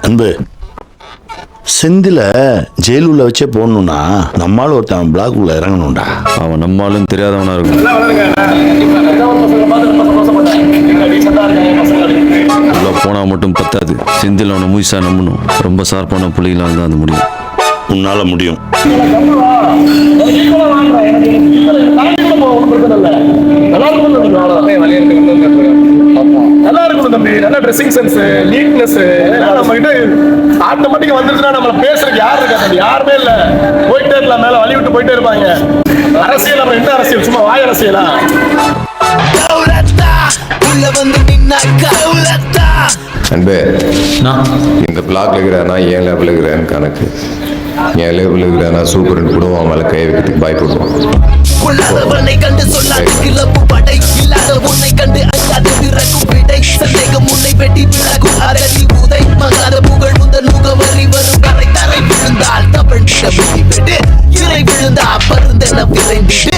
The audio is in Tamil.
அன்பு செந்தில ஜெயிலுள்ள வச்சே போடணும்னா நம்மால் ஒருத்தன் பிளாக் உள்ள இறங்கணும்டா. அவன் நம்மளும் தெரியாதவனா இருக்கும் உள்ள போனா மட்டும் பத்தாது. செந்தில் அவனை முயசா நம்பணும். ரொம்ப ஷார்ப்பான பிள்ளைகளால் தான் அது முடியும். உன்னால முடியும். நல்ல ட்ரெஸ்ஸிங் சென்ஸ் நீட்னஸ் நம்ம கிட்ட ஆட்டோமேட்டிக்கா வந்துருச்சுன்னா நம்மள பேசுறதுக்கு யார் இருக்கா? தம்பி யாருமே இல்ல. போயிட்டே இருக்கலாம். மேல வழி விட்டு போயிட்டே இருப்பாங்க. அரசியல் அப்புறம் என்ன அரசியல்? சும்மா வாய் அரசியலா? உள்ள வந்து நின்னா கவுலத்தா அன்பே இந்த பிளாக்ல இருக்கிறானா ஏன் லேபிள் இருக்கிறான்னு கணக்கு. என் லேபிள் இருக்கிறானா சூப்பர் கூட அவன் மேலே கை வைக்கிறதுக்கு பயப்படுவான் விழுந்தால் தவழ்ந்திட விட்டு இறை விழுந்தா பருந்தென விரைந்திடு